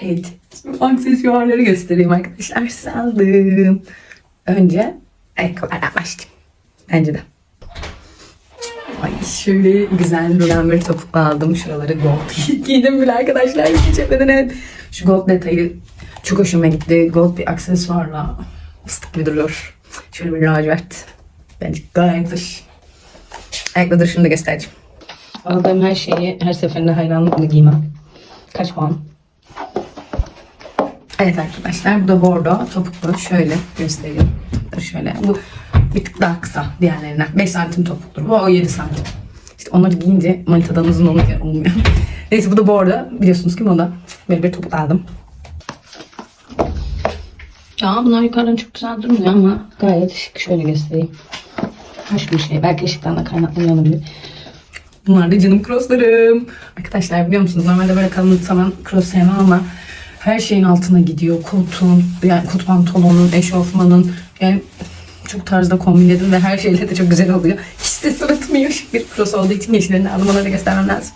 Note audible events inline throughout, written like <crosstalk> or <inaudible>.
Evet. Şimdi aksesuarları göstereyim arkadaşlar. Saldım. Önce ayakkabılardan başlayayım. Bence de. Ay şöyle güzel duran bir topuklu aldım. Şuraları gold <laughs> giydim bile arkadaşlar. Hiç çekmeden evet. Şu gold detayı çok hoşuma gitti. Gold bir aksesuarla fıstık gibi duruyor. Şöyle bir lacivert. Bence gayet hoş. Ayakta duruşunu da göstereceğim. Aldığım her şeyi her seferinde hayranlıkla giymem. Kaç puan? Evet arkadaşlar bu da bordo topuklu. Şöyle göstereyim. Şöyle. Bu bir tık daha kısa diğerlerinden. 5 santim topuktur. Bu o 7 santim. İşte onları giyince manitadan uzun olmuyor. olmuyor. <laughs> Neyse bu da bordo. Biliyorsunuz ki moda. Böyle bir topuk aldım. Ya bunlar yukarıdan çok güzel durmuyor ama gayet şık. Şöyle göstereyim. Hoş bir şey. Belki ışıktan da kaynaklanıyor olabilir. Bunlar da canım crosslarım. Arkadaşlar biliyor musunuz normalde böyle kalın saman cross sevmem ama her şeyin altına gidiyor. Kotun, yani kot pantolonun, eşofmanın yani çok tarzda kombinledim ve her şeyle de çok güzel oluyor. Hiç de sırıtmıyor. Bir cross olduğu için yeşillerini da göstermem lazım.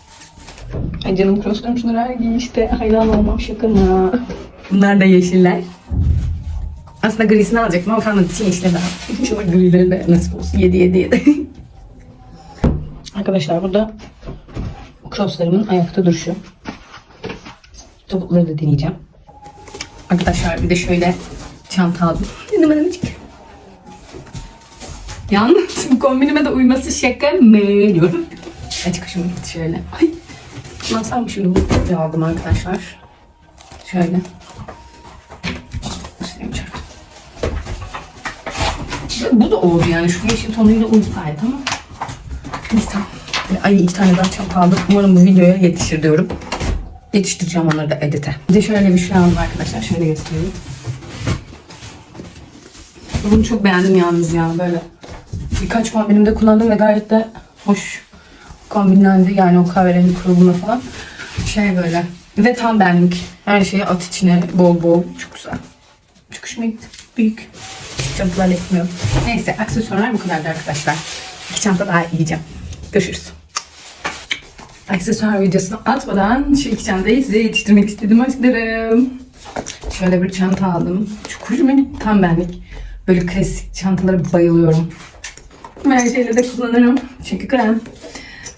Ay canım crosslarım şunları her giy işte. Hayran olmam şaka mı? Bunlar da yeşiller. Aslında grisini alacaktım ama kalmadı için yeşillerini aldım. Şunlar grileri de nasip olsun. 7 7 7. Arkadaşlar burada crosslarımın ayakta duruşu. Topukları da deneyeceğim. Arkadaşlar bir de şöyle çanta aldım. Ben çık. Yalnız bu kombinime de uyması şaka mı diyorum. Açık gitti şöyle. Ay. Nasıl şunu aldım arkadaşlar. Şöyle. Bu da oldu yani. Şu yeşil tonuyla uydu gayet ama. Neyse. Ay iki tane daha çanta aldım. Umarım bu videoya yetişir diyorum. Yetiştireceğim onları da edite. Bir de şöyle bir şey aldım arkadaşlar. Şöyle göstereyim. Bunu çok beğendim yalnız ya böyle. Birkaç kombinimde kullandım ve gayet de hoş kombinlendi. Yani o kahverengi kurulumla falan. Şey böyle. Ve tam benlik. Her şeyi at içine bol bol. Çok güzel. Çok hoşuma gitti. Büyük. Çantalarla etmiyorum. Neyse aksesuarlar bu kadardı arkadaşlar. İki çanta daha yiyeceğim. Görüşürüz. Aksesuar videosunu atmadan şu iki çantayı size yetiştirmek istedim aşklarım. Şöyle bir çanta aldım. Çok hoşuma gitti tam benlik. Böyle klasik çantalara bayılıyorum. Her şeyle de kullanırım. Çünkü krem.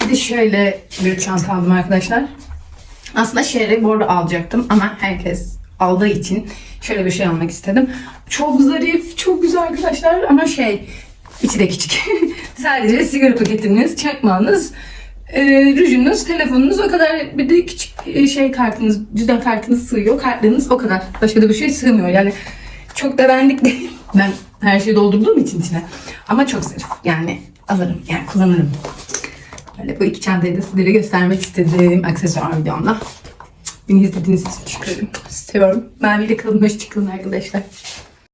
Bir de şöyle bir çanta aldım arkadaşlar. Aslında şehre arada alacaktım ama herkes aldığı için şöyle bir şey almak istedim. Çok zarif, çok güzel arkadaşlar ama şey içi de küçük. <laughs> Sadece sigara paketiniz, çakmağınız, e, rujunuz, telefonunuz o kadar bir de küçük e, şey kartınız, cüzdan kartınız sığıyor. Kartlarınız o kadar. Başka da bir şey sığmıyor. Yani çok da benlik <laughs> değil. Ben her şeyi doldurduğum için içine. Ama çok zarif. Yani alırım. Yani kullanırım. Böyle bu iki çantayı da sizlere göstermek istedim aksesuar videomda. Beni izlediğiniz için teşekkür ederim. Seviyorum. Maviyle kalın, hoşçakalın arkadaşlar.